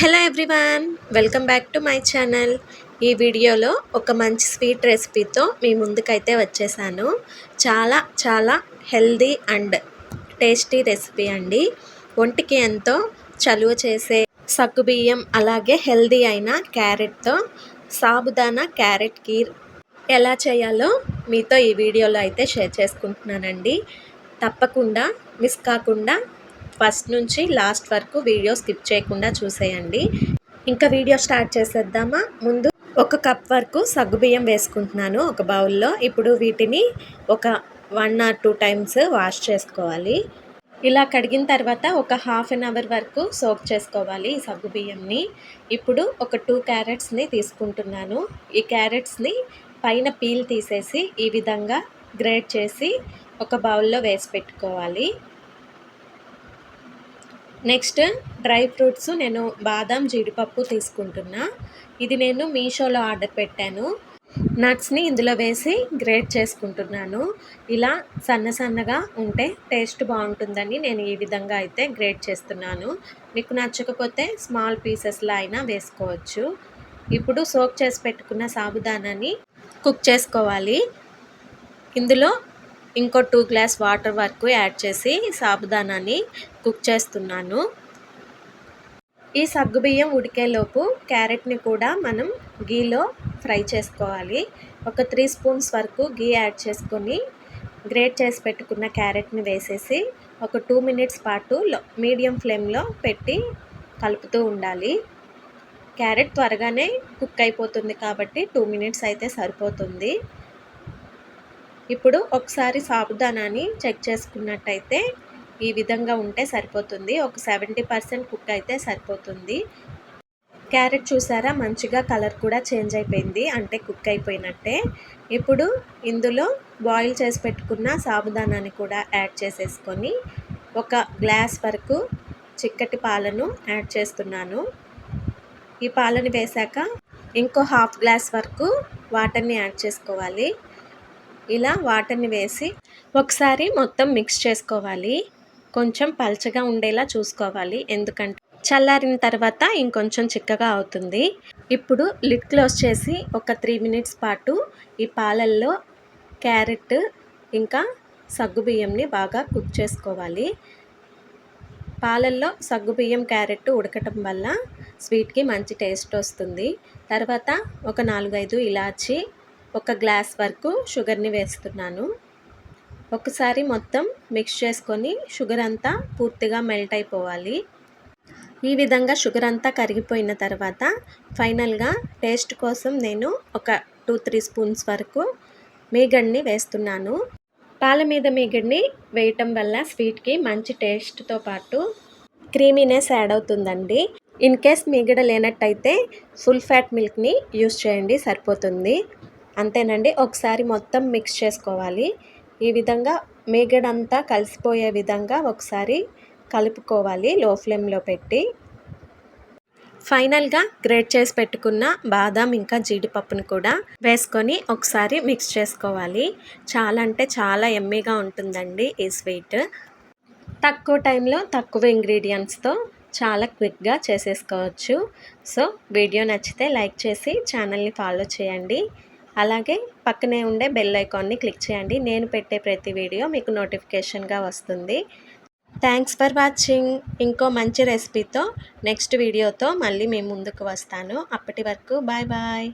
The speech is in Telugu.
Hello everyone welcome back to my channel. ఈ వీడియోలో ఒక మంచి స్వీట్ రెసిపీతో మీ ముందుకైతే వచ్చేసాను. చాలా చాలా హెల్దీ అండ్ టేస్టీ రెసిపీ అండి. ఒంటికి ఎంతో చలువ చేసే సగ్గుబియ్యం అలాగే హెల్దీ అయిన క్యారెట్తో సాబుదానా క్యారెట్ కీర్ ఎలా చేయాలో మీతో ఈ వీడియోలో అయితే షేర్ చేసుకుంటున్నానండి. తప్పకుండా మిస్ కాకుండా ఫస్ట్ నుంచి లాస్ట్ వరకు వీడియో స్కిప్ చేయకుండా చూసేయండి. ఇంకా వీడియో స్టార్ట్ చేసేద్దామా? ముందు ఒక కప్ వరకు సగ్గుబియ్యం వేసుకుంటున్నాను ఒక బౌల్లో. ఇప్పుడు వీటిని ఒక one or two times wash చేసుకోవాలి. ఇలా కడిగిన తర్వాత ఒక హాఫ్ అన్ అవర్ వరకు సోక్ చేసుకోవాలి ఈ సగ్గుబియ్యంని ఇప్పుడు ఒక టూ క్యారెట్స్ని తీసుకుంటున్నాను. ఈ క్యారెట్స్ని పైన పీల్ తీసేసి ఈ విధంగా గ్రేట్ చేసి ఒక బౌల్లో వేసి పెట్టుకోవాలి. నెక్స్ట్ డ్రై ఫ్రూట్స్ నేను బాదం జీడిపప్పు తీసుకుంటున్నా. ఇది నేను మీషోలో ఆర్డర్ పెట్టాను. నట్స్ని ఇందులో వేసి గ్రేట్ చేసుకుంటున్నాను. ఇలా సన్న సన్నగా ఉంటే టేస్ట్ బాగుంటుందని నేను ఈ విధంగా అయితే గ్రేట్ చేస్తున్నాను. మీకు నచ్చకపోతే స్మాల్ పీసెస్లో అయినా వేసుకోవచ్చు. ఇప్పుడు సోక్ చేసి పెట్టుకున్న సాబుదానాన్ని కుక్ చేసుకోవాలి. ఇందులో ఇంకో టూ గ్లాస్ వాటర్ వరకు యాడ్ చేసి సాబుదానాన్ని కుక్ చేస్తున్నాను. ఈ సగ్గుబియ్యం ఉడికేలోపు క్యారెట్ని కూడా మనం గీలో ఫ్రై చేసుకోవాలి. ఒక త్రీ స్పూన్స్ వరకు గీ యాడ్ చేసుకొని గ్రేట్ చేసి పెట్టుకున్న క్యారెట్ని వేసేసి ఒక టూ మినిట్స్ పాటు మీడియం ఫ్లేమ్లో పెట్టి కలుపుతూ ఉండాలి. క్యారెట్ త్వరగానే కుక్ అయిపోతుంది కాబట్టి టూ మినిట్స్ అయితే సరిపోతుంది. ఇప్పుడు ఒకసారి సాబుదానాన్ని చెక్ చేసుకున్నట్టయితే ఈ విధంగా ఉంటే సరిపోతుంది. ఒక సెవెంటీ పర్సెంట్ కుక్ అయితే సరిపోతుంది. క్యారెట్ చూసారా? మంచిగా కలర్ కూడా చేంజ్ అయిపోయింది. అంటే కుక్ అయిపోయినట్టే. ఇప్పుడు ఇందులో బాయిల్ చేసి పెట్టుకున్న సాబుదానాన్ని కూడా యాడ్ చేసేసుకొని ఒక గ్లాస్ వరకు చిక్కటి పాలను యాడ్ చేస్తున్నాను. ఈ పాలను వేశాక ఇంకో హాఫ్ గ్లాస్ వరకు వాటర్ని యాడ్ చేసుకోవాలి. ఇలా వాటర్ని వేసి ఒకసారి మొత్తం మిక్స్ చేసుకోవాలి. కొంచెం పల్చగా ఉండేలా చూసుకోవాలి. ఎందుకంటే చల్లారిన తర్వాత ఇంకొంచెం చిక్కగా అవుతుంది. ఇప్పుడు లిడ్ క్లోజ్ చేసి ఒక త్రీ మినిట్స్ పాటు ఈ పాలల్లో క్యారెట్ ఇంకా సగ్గుబియ్యంని బాగా కుక్ చేసుకోవాలి. పాలల్లో సగ్గుబియ్యం క్యారెట్ ఉడకటం వల్ల స్వీట్కి మంచి టేస్ట్ వస్తుంది. తర్వాత ఒక నాలుగైదు ఇలాచి ఒక గ్లాస్ వరకు షుగర్ని వేస్తున్నాను. ఒకసారి మొత్తం మిక్స్ చేసుకొని షుగర్ అంతా పూర్తిగా మెల్ట్ అయిపోవాలి. ఈ విధంగా షుగర్ అంతా కరిగిపోయిన తర్వాత ఫైనల్గా టేస్ట్ కోసం నేను ఒక టూ త్రీ స్పూన్స్ వరకు మీగడ్ని వేస్తున్నాను. పాల మీద మీగడ్ని వేయటం వల్ల స్వీట్కి మంచి టేస్ట్తో పాటు క్రీమీనెస్ యాడ్ అవుతుందండి. ఇన్ కేస్ మీగడ లేనట్టయితే ఫుల్ ఫ్యాట్ మిల్క్ని యూస్ చేయండి సరిపోతుంది. అంతేనండి. ఒకసారి మొత్తం మిక్స్ చేసుకోవాలి. ఈ విధంగా మేగడంతా కలిసిపోయే విధంగా ఒకసారి కలుపుకోవాలి లో ఫ్లేమ్లో పెట్టి. ఫైనల్గా గ్రేట్ చేసి పెట్టుకున్న బాదం ఇంకా జీడిపప్పును కూడా వేసుకొని ఒకసారి మిక్స్ చేసుకోవాలి. చాలా అంటే చాలా ఎమ్మీగా ఉంటుందండి ఈ స్వీట్. తక్కువ టైంలో తక్కువ ఇంగ్రీడియంట్స్తో చాలా క్విక్గా చేసేసుకోవచ్చు. సో వీడియో నచ్చితే లైక్ చేసి ఛానల్ని ఫాలో చేయండి. అలాగే పక్కనే ఉండే బెల్ ఐకాన్ని క్లిక్ చేయండి. నేను పెట్టే ప్రతి వీడియో మీకు నోటిఫికేషన్గా వస్తుంది. థ్యాంక్స్ ఫర్ వాచింగ్ ఇంకో మంచి రెసిపీతో నెక్స్ట్ వీడియోతో మళ్ళీ మేము ముందుకు వస్తాను. అప్పటి వరకు బాయ్ బాయ్